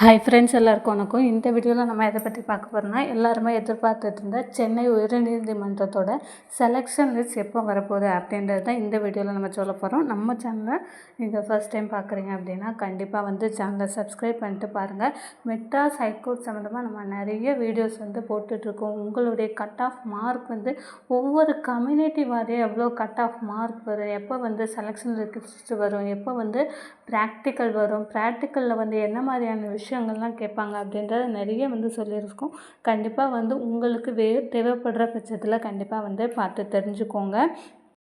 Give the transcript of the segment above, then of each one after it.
Hi friends எல்லாருக்கும் வணக்கம். இந்த வீடியோவில் நம்ம எதை பற்றி பார்க்க போகிறோம்னா எல்லாருமே எதிர்பார்த்துட்டு இருந்த சென்னை உயர்நீதிமன்றத்தோட செலெக்ஷன் லிஸ்ட் எப்போ வரப்போகுது அப்படின்றது தான் இந்த வீடியோவில் நம்ம சொல்ல போகிறோம் நம்ம சேனலை நீங்கள் ஃபர்ஸ்ட் டைம் பார்க்குறீங்க அப்படின்னா கண்டிப்பாக வந்து சேனலை சப்ஸ்கிரைப் பண்ணிட்டு பாருங்கள் மெட்ராஸ் ஹைகோர்ட் சம்மந்தமாக நம்ம நிறைய வீடியோஸ் வந்து போட்டுட்ருக்கோம். உங்களுடைய கட் ஆஃப் மார்க் வந்து ஒவ்வொரு கம்யூனிட்டி வாரியாக எவ்வளோ கட் ஆஃப் மார்க் வரும்? எப்போ வந்து செலெக்ஷன் லிஸ்ட் வரும்? எப்போ வந்து ப்ராக்டிக்கல் வரும்? ப்ராக்டிக்கலில் வந்து என்ன மாதிரியான விஷயம் விஷயங்கள்லாம் கேட்பாங்க அப்படின்றத நிறைய வந்து சொல்லியிருக்கோம். கண்டிப்பாக வந்து உங்களுக்கு வே தேவைப்படுற பட்சத்தில் கண்டிப்பாக வந்து பார்த்து தெரிஞ்சுக்கோங்க.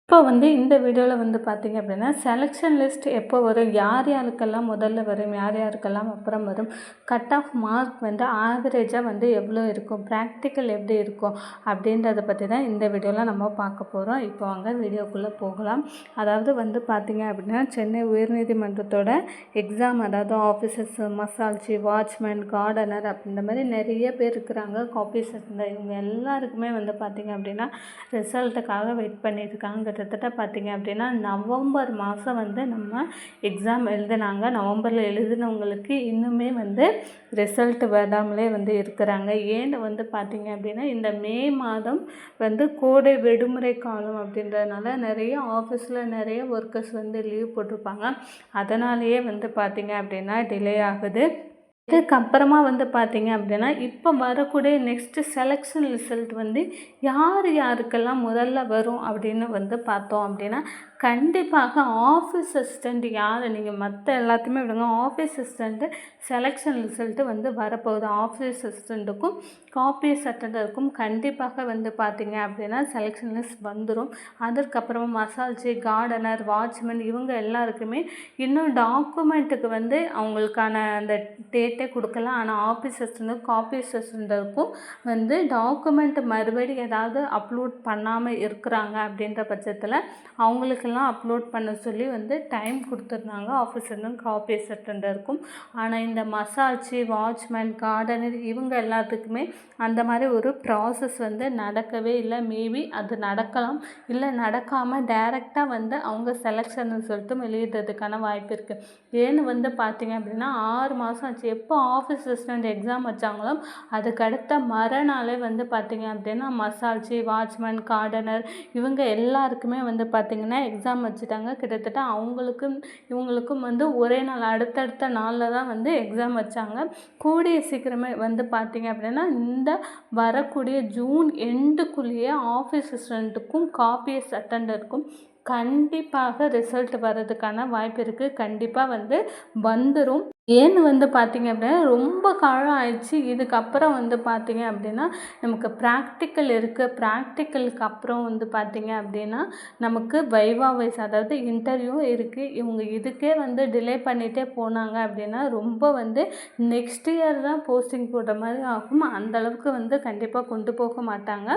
இப்போ வந்து இந்த வீடியோவில் வந்து பார்த்தீங்க அப்படின்னா செலெக்ஷன் லிஸ்ட் எப்போ வரும் யார் யாருக்கெல்லாம் முதல்ல வரும் யார் யாருக்கெல்லாம் அப்புறம் வரும் கட் ஆஃப் மார்க் வந்து ஆவரேஜாக வந்து எவ்வளோ இருக்கும் ப்ராக்டிக்கல் எப்படி இருக்கும் அப்படின்றத பற்றி தான் இந்த வீடியோவில் நம்ம பார்க்க போகிறோம் இப்போ வாங்க வீடியோக்குள்ளே போகலாம். அதாவது வந்து பார்த்தீங்க அப்படின்னா சென்னை உயர்நீதிமன்றத்தோட எக்ஸாம் அதாவது ஆஃபீஸர்ஸ் மசால்ஜி வாட்ச்மேன் கார்டனர் இந்த மாதிரி நிறைய பேர் இருக்கிறாங்க. காப்பீசர்ஸ் இவங்க எல்லாருக்குமே வந்து பார்த்தீங்க அப்படின்னா ரிசல்ட்டுக்காக வெயிட் பண்ணியிருக்காங்க. கிட்டத்தட்ட பார்த்திங்க அப்படின்னா நவம்பர் மாதம் வந்து நம்ம எக்ஸாம் எழுதினாங்க. நவம்பரில் எழுதினவங்களுக்கு இன்னுமே வந்து ரிசல்ட் வராமலே வந்து இருக்கிறாங்க. ஏன்னு வந்து பார்த்திங்க அப்படின்னா இந்த மே மாதம் வந்து கோடை விடுமுறை காலம் அப்படின்றதுனால நிறைய ஆஃபீஸில் நிறைய ஒர்க்கர்ஸ் வந்து லீவ் போட்டிருப்பாங்க. அதனாலேயே வந்து பார்த்தீங்க அப்படின்னா டிலே ஆகுது. இதுக்கப்புறமா வந்து பார்த்தீங்க அப்படின்னா இப்போ வரக்கூடிய நெக்ஸ்ட்டு செலெக்ஷன் ரிசல்ட் வந்து யார் யாருக்கெல்லாம் முதல்ல வரும் அப்படின்னு வந்து பார்த்தோம் அப்படின்னா கண்டிப்பாக ஆஃபீஸ் அசிஸ்டண்ட் யார்? நீங்கள் மற்ற எல்லாத்தையுமே விடுங்க. ஆஃபீஸ் அசிஸ்டண்ட்டு செலெக்ஷன் ரிசல்ட்டு வந்து வரப்போகுது. ஆஃபீஸ் அசிஸ்டண்ட்டுக்கும் காப்பி சட்டத்திற்கும் கண்டிப்பாக வந்து பார்த்தீங்க அப்படின்னா செலெக்ஷன் லிஸ்ட் வந்துடும் அதற்கப்புறமா மசால்ஜி கார்டனர் வாட்ச்மேன் இவங்க எல்லாருக்குமே இன்னும் டாக்குமெண்ட்டுக்கு வந்து அவங்களுக்கான அந்த டேட்டே கொடுக்கல ஆனால் ஆஃபீஸ் அசிஸ்டண்ட்டும் காப்பி வந்து டாக்குமெண்ட் மறுபடியும் ஏதாவது அப்லோட் பண்ணாமல் இருக்கிறாங்க அப்படின்ற பட்சத்தில் அவங்களுக்கெல்லாம் அப்லோட் பண்ண சொல்லி வந்து டைம் கொடுத்துருந்தாங்க ஆஃபீஸர்னும் காப்பி ஆனால் இந்த மசாஜி வாட்ச்மேன் கார்டனர் இவங்க எல்லாத்துக்குமே அந்த மாதிரி ஒரு ப்ராசஸ் வந்து நடக்கவே இல்லை. மேபி அது நடக்கலாம். இல்லை நடக்காமல் டைரெக்டாக வந்து அவங்க செலெக்ஷன் சொல்லிட்டு வெளியிடுறதுக்கான வாய்ப்பு இருக்குது ஏன்னு வந்து பார்த்தீங்க அப்படின்னா ஆறு மாதம் ஆச்சு. எப்போ ஆஃபீஸ் அசிஸ்டண்ட் எக்ஸாம் வச்சாங்களோ அதுக்கடுத்த மறுநாளே வந்து பார்த்தீங்க அப்படின்னா மசால்ஜி வாட்ச்மேன் கார்டனர் இவங்க எல்லாருக்குமே வந்து பார்த்திங்கன்னா எக்ஸாம் வச்சுட்டாங்க. கிட்டத்தட்ட அவங்களுக்கும் இவங்களுக்கும் வந்து ஒரே நாள் அடுத்தடுத்த நாளில் தான் வந்து எக்ஸாம் வச்சாங்க. கூடிய சீக்கிரமே வந்து பார்த்திங்க அப்படின்னா இந்த வரக்கூடிய ஜூன் எண்டுக்குள்ளேயே ஆஃபீஸ் அசிஸ்டண்ட்டுக்கும் காப்பியஸ் அட்டண்டருக்கும் கண்டிப்பாக ரிசல்ட் வர்றதுக்கான வாய்ப்பு இருக்குது கண்டிப்பாக வந்து வந்துடும் ஏன்னு வந்து பார்த்திங்க அப்படின்னா ரொம்ப காலம் ஆயிடுச்சு. இதுக்கப்புறம் வந்து பார்த்திங்க அப்படின்னா நமக்கு ப்ராக்டிக்கல் இருக்குது ப்ராக்டிக்கலுக்கு அப்புறம் வந்து பார்த்திங்க அப்படின்னா நமக்கு வைவா வைஸ் அதாவது இன்டர்வியூ இருக்குது இவங்க இதுக்கே வந்து டிலே பண்ணிகிட்டே போனாங்க அப்படின்னா ரொம்ப வந்து நெக்ஸ்ட் இயர் தான் போஸ்டிங் போடுற மாதிரி ஆகும். அந்தளவுக்கு வந்து கண்டிப்பாக கொண்டு போக மாட்டாங்க.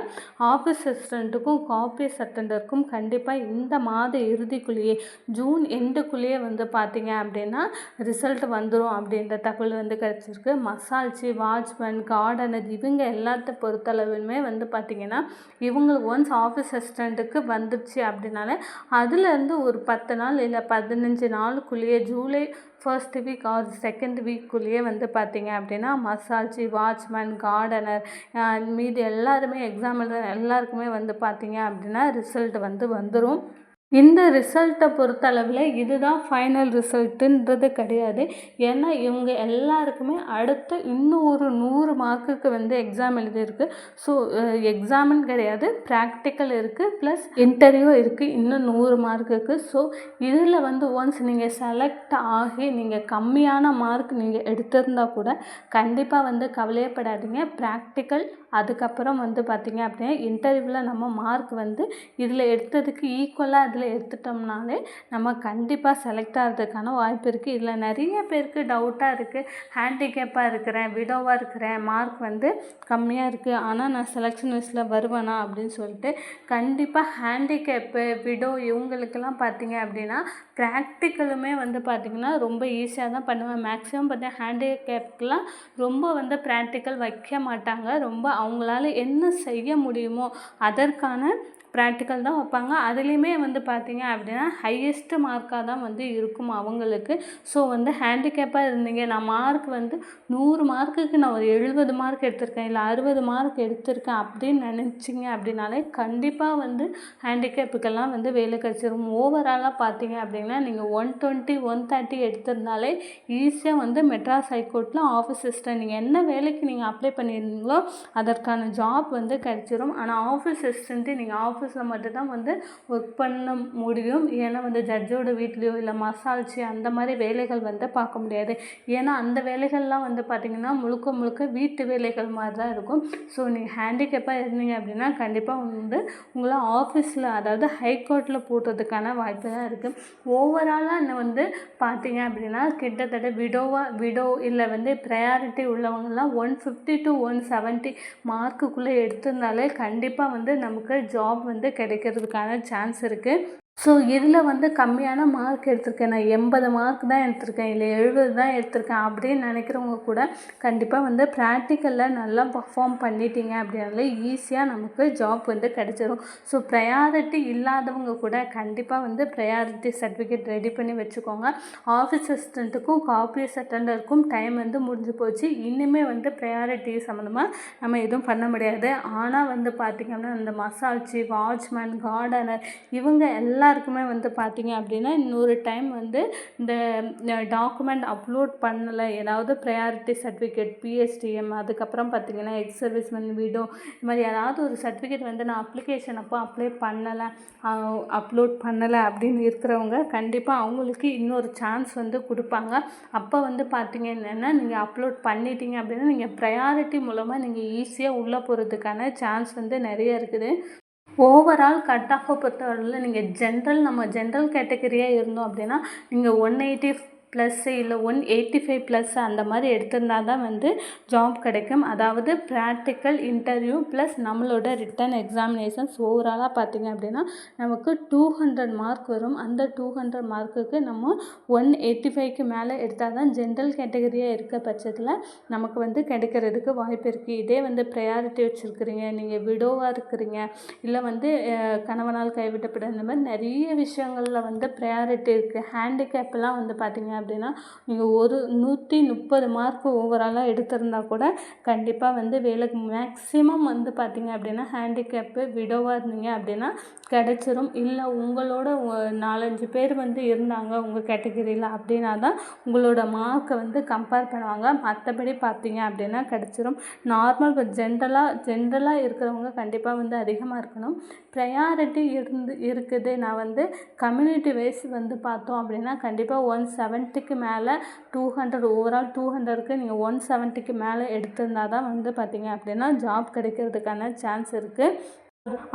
ஆஃபீஸ் அசிஸ்டண்ட்டுக்கும் காப்பீஸ் அட்டண்டருக்கும் கண்டிப்பாக இந்த மாத இறுதிக்குள்ளேயே ஜூன் எண்டுக்குள்ளேயே வந்து பார்த்திங்க அப்படின்னா ரிசல்ட் வந்து வந்துடும் அப்படின்ற தகவல் வந்து கிடச்சிருக்கு. மசால்ச்சி வாட்ச்மேன் கார்டனர் இவங்க எல்லாத்த பொறுத்தளவுமே வந்து பார்த்திங்கன்னா இவங்களுக்கு ஒன்ஸ் ஆஃபீஸ் அசிஸ்டண்ட்டுக்கு வந்துடுச்சு அப்படின்னாலே அதுலேருந்து ஒரு பத்து நாள் இல்லை பதினஞ்சு நாளுக்குள்ளேயே July first week or second வீக்குள்ளேயே வந்து பார்த்திங்க அப்படின்னா மசால்ச்சி வாட்ச்மேன் கார்டனர் மீதி எல்லாருமே எக்ஸாம் எழுத எல்லாருக்குமே வந்து பார்த்திங்க அப்படின்னா ரிசல்ட் வந்து வந்துடும் இந்த ரிசல்ட்டை பொறுத்தளவில் இதுதான் ஃபைனல் ரிசல்ட்டுன்றது கிடையாது. ஏன்னா இவங்க எல்லாருக்குமே அடுத்து இன்னும் ஒரு நூறு மார்க்குக்கு வந்து எக்ஸாம் எழுதியிருக்கு. ஸோ எக்ஸாமுன்னு கிடையாது ப்ராக்டிக்கல் இருக்குது ப்ளஸ் இன்டர்வியூ இருக்குது இன்னும் நூறு மார்க்குக்கு ஸோ இதில் வந்து ஒன்ஸ் நீங்கள் செலக்ட் ஆகி நீங்கள் கம்மியான மார்க் நீங்கள் எடுத்திருந்தால் கூட கண்டிப்பாக வந்து கவலையப்படாதீங்க ப்ராக்டிக்கல் அதுக்கப்புறம் வந்து பார்த்திங்க அப்படின்னா இன்டர்வியூவில் நம்ம மார்க் வந்து இதில் எடுத்ததுக்கு ஈக்குவலாக அதில் எடுத்துட்டோம்னாலே நம்ம கண்டிப்பாக செலக்ட் ஆகிறதுக்கான வாய்ப்பு இருக்குது இதில் நிறைய பேருக்கு டவுட்டாக இருக்குது ஹேண்டிகேப்பாக இருக்கிறேன் விடோவாக இருக்கிறேன் மார்க் வந்து கம்மியாக இருக்குது ஆனால் நான் செலெக்ஷன் லிஸ்ட்டில் வருவேனா அப்படின்னு சொல்லிட்டு கண்டிப்பாக ஹேண்டிகேப்பு விடோ இவங்களுக்கெல்லாம் பார்த்தீங்க அப்படின்னா ப்ராக்டிக்கலுமே வந்து பார்த்திங்கன்னா ரொம்ப ஈஸியாக தான் பண்ணுவேன். மேக்ஸிமம் பார்த்தீங்கன்னா ஹேண்டிகேப்க்கெலாம் ரொம்ப வந்து ப்ராக்டிக்கல் வைக்க மாட்டாங்க. ரொம்ப அவங்களால என்ன செய்ய முடியுமோ அதற்கான ப்ராக்டிக்கல் தான் வைப்பாங்க. அதுலேயுமே வந்து பார்த்திங்க அப்படின்னா ஹையஸ்ட்டு மார்க்காக தான் வந்து இருக்கும் அவங்களுக்கு. ஸோ வந்து ஹேண்டிகேப்பாக இருந்தீங்க. நான் மார்க் வந்து நூறு மார்க்குக்கு நான் ஒரு எழுபது மார்க் எடுத்திருக்கேன். இல்லை அறுபது மார்க் எடுத்திருக்கேன் அப்படின்னு நினச்சிங்க அப்படின்னாலே கண்டிப்பாக வந்து ஹேண்டிகேப்புக்கெல்லாம் வந்து வேலை கிடச்சிரும். ஓவராலாக பார்த்தீங்க அப்படின்னா நீங்கள் ஒன் டுவெண்ட்டி ஒன் தேர்ட்டி எடுத்திருந்தாலே ஈஸியாக வந்து மெட்ராஸ் ஹைகோர்ட்டில் ஆஃபீஸ் அசிஸ்டன்ட் நீங்கள் என்ன வேலைக்கு நீங்கள் அப்ளை பண்ணியிருந்தீங்களோ அதற்கான ஜாப் வந்து கிடச்சிரும். ஆனால் ஆஃபீஸ் அசிஸ்டண்ட்டு நீங்கள் ஆஃபீஸ் ஆஃபீஸில் மட்டும்தான் வந்து ஒர்க் பண்ண முடியும். ஏன்னா வந்து ஜட்ஜோட வீட்லேயோ இல்லை மசால்ச்சி அந்த மாதிரி வேலைகள் வந்து பார்க்க முடியாது. ஏன்னா அந்த வேலைகள்லாம் வந்து பார்த்திங்கன்னா முழுக்க முழுக்க வீட்டு வேலைகள் மாதிரி தான் இருக்கும். ஸோ நீங்கள் ஹேண்டிகேப்பாக இருந்தீங்க அப்படின்னா கண்டிப்பாக வந்து உங்களை ஆஃபீஸில் அதாவது ஹைகோர்ட்டில் போடுறதுக்கான வாய்ப்பு தான் இருக்குது ஓவராலாக வந்து பார்த்தீங்க அப்படின்னா கிட்டத்தட்ட விடோவாக விடோ இல்லை வந்து priority உள்ளவங்கலாம் one fifty to one seventy மார்க்குக்குள்ளே எடுத்திருந்தாலே கண்டிப்பாக வந்து நமக்கு ஜாப் வந்து கிடைக்கிறதுக்கான சான்ஸ் இருக்குது ஸோ இதில் வந்து கம்மியான மார்க் எடுத்திருக்கேன். நான் எண்பது மார்க் தான் எடுத்திருக்கேன். இல்லை எழுபது தான் எடுத்திருக்கேன் அப்படின்னு நினைக்கிறவங்க கூட கண்டிப்பாக வந்து ப்ராக்டிக்கலில் நல்லா பர்ஃபார்ம் பண்ணிட்டீங்க அப்படின்னாலே ஈஸியாக நமக்கு ஜாப் வந்து கிடச்சிரும். ஸோ ப்ரையாரிட்டி இல்லாதவங்க கூட கண்டிப்பாக வந்து ப்ரையாரிட்டி சர்டிஃபிகேட் ரெடி பண்ணி வச்சுக்கோங்க. ஆஃபீஸ் அசிஸ்டண்ட்டுக்கும் காப்பீஸ் அட்டண்டருக்கும் டைம் வந்து முடிஞ்சு போச்சு. இன்னுமே வந்து ப்ரையாரிட்டி சம்மந்தமாக நம்ம எதுவும் பண்ண முடியாது. ஆனால் வந்து பார்த்திங்கன்னா இந்த மசாஜி வாட்ச்மேன் கார்டனர் இவங்க எல்லாம் எல்லாருக்குமே வந்து பார்த்திங்க அப்படின்னா இன்னொரு டைம் வந்து இந்த டாக்குமெண்ட் அப்லோட் பண்ணலை ஏதாவது ப்ரையாரிட்டி சர்டிஃபிகேட் பிஎஸ்டிஎம் அதுக்கப்புறம் பார்த்திங்கன்னா எக்ஸ் சர்வீஸ்மேன் வீடோ இது மாதிரி ஏதாவது ஒரு சர்டிஃபிகேட் வந்து நான் அப்ளிகேஷன் அப்போ அப்ளை பண்ணலை அப்லோட் பண்ணலை அப்படின்னு இருக்கிறவங்க கண்டிப்பாக அவங்களுக்கு இன்னொரு சான்ஸ் வந்து கொடுப்பாங்க. அப்போ வந்து பார்த்திங்க என்னென்னா நீங்கள் அப்லோட் பண்ணிட்டீங்க அப்படின்னா நீங்கள் ப்ரையாரிட்டி மூலமாக நீங்கள் ஈஸியாக உள்ளே போகிறதுக்கான சான்ஸ் வந்து நிறைய இருக்குது. ஓவரால் கட் ஆஃபை பொறுத்தவரையில் நீங்கள் ஜென்ரல் நம்ம ஜென்ரல் கேட்டகரியாக இருந்தோம் அப்படின்னா நீங்கள் ஒன் எயிட்டி ப்ளஸ்ஸு இல்லை ஒன் எயிட்டி ஃபைவ் ப்ளஸ் அந்த மாதிரி எடுத்திருந்தா தான் வந்து ஜாப் கிடைக்கும். அதாவது ப்ராக்டிக்கல் இன்டர்வியூ ப்ளஸ் நம்மளோட ரிட்டன் எக்ஸாமினேஷன்ஸ் ஓவராலாக பார்த்திங்க அப்படின்னா நமக்கு டூ ஹண்ட்ரட் மார்க் வரும். அந்த டூ ஹண்ட்ரட் மார்க்குக்கு நம்ம ஒன் எயிட்டி ஃபைவ்க்கு மேலே எடுத்தால் தான் ஜென்ரல் கேட்டகரியாக இருக்க பட்சத்தில் நமக்கு வந்து கிடைக்கிறதுக்கு வாய்ப்பு இருக்குது இதே வந்து ப்ரையாரிட்டி வச்சுருக்குறீங்க. நீங்கள் விடோவாக இருக்கிறீங்க. இல்லை வந்து கணவனால் கைவிட்டப்பட இந்த மாதிரி நிறைய விஷயங்களில் வந்து ப்ரையாரிட்டி இருக்குது ஹேண்டிகேப்லாம் வந்து பார்த்திங்க அப்படின்னா நீங்கள் ஒரு நூற்றி முப்பது மார்க் ஓவராலாக எடுத்திருந்தா கூட கண்டிப்பாக வந்து வேலைக்கு மேக்ஸிமம் வந்து பார்த்திங்க அப்படின்னா ஹேண்டிகேப்பு விடோவாக இருந்தீங்க அப்படின்னா கிடச்சிரும். இல்லை உங்களோட நாலஞ்சு பேர் வந்து இருந்தாங்க உங்கள் கேட்டகிரியில் அப்படின்னா தான் உங்களோட மார்க்கை வந்து கம்பேர் பண்ணுவாங்க. மற்றபடி பார்த்தீங்க அப்படின்னா கிடச்சிரும். நார்மல் இப்போ ஜென்ரலாக ஜென்ரலாக இருக்கிறவங்க கண்டிப்பாக வந்து அதிகமாக இருக்கணும். ப்ரையாரிட்டி இருந்து இருக்குது. நான் வந்து கம்யூனிட்டி வைஸ் வந்து பார்த்தோம் அப்படின்னா கண்டிப்பாக ஒன் செவன் செவன்ட்டிக்கு மேலே டூ ஹண்ட்ரட் ஓவரால் டூ ஹண்ட்ரடுக்கு நீங்கள் ஒன் செவன்ட்டிக்கு மேலே எடுத்திருந்தா தான் வந்து பார்த்தீங்க அப்படின்னா ஜாப் கிடைக்கிறதுக்கான சான்ஸ் இருக்குது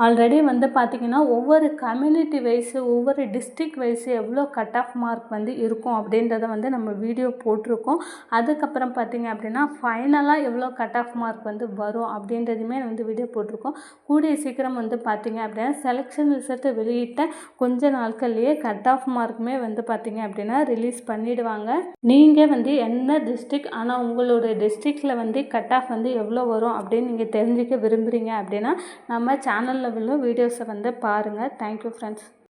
ஆல்ரெடி வந்து பார்த்திங்கன்னா ஒவ்வொரு கம்யூனிட்டி வைஸு ஒவ்வொரு டிஸ்ட்ரிக் வைஸு எவ்வளோ கட் ஆஃப் மார்க் வந்து இருக்கும் அப்படின்றத வந்து நம்ம வீடியோ போட்டிருக்கோம். அதுக்கப்புறம் பார்த்திங்க அப்படின்னா ஃபைனலாக எவ்வளோ கட் ஆஃப் மார்க் வந்து வரும் அப்படின்றதுமே வந்து வீடியோ போட்டிருக்கோம். கூடிய சீக்கிரம் வந்து பார்த்திங்க அப்படின்னா செலெக்ஷன் ரிசல்ட்டு வெளியிட்ட கொஞ்ச நாட்கள்லேயே கட் ஆஃப் மார்க்குமே வந்து பார்த்திங்க அப்படின்னா ரிலீஸ் பண்ணிவிடுவாங்க நீங்கள் வந்து என்ன டிஸ்ட்ரிக் ஆனால் உங்களோட டிஸ்ட்ரிக்டில் வந்து கட் ஆஃப் வந்து எவ்வளோ வரும் அப்படின்னு நீங்கள் தெரிஞ்சுக்க விரும்புகிறீங்க அப்படின்னா நம்ம சேனல் சேனலில் உள்ள வீடியோஸை வந்து பாருங்கள் தேங்க்யூ ஃப்ரெண்ட்ஸ்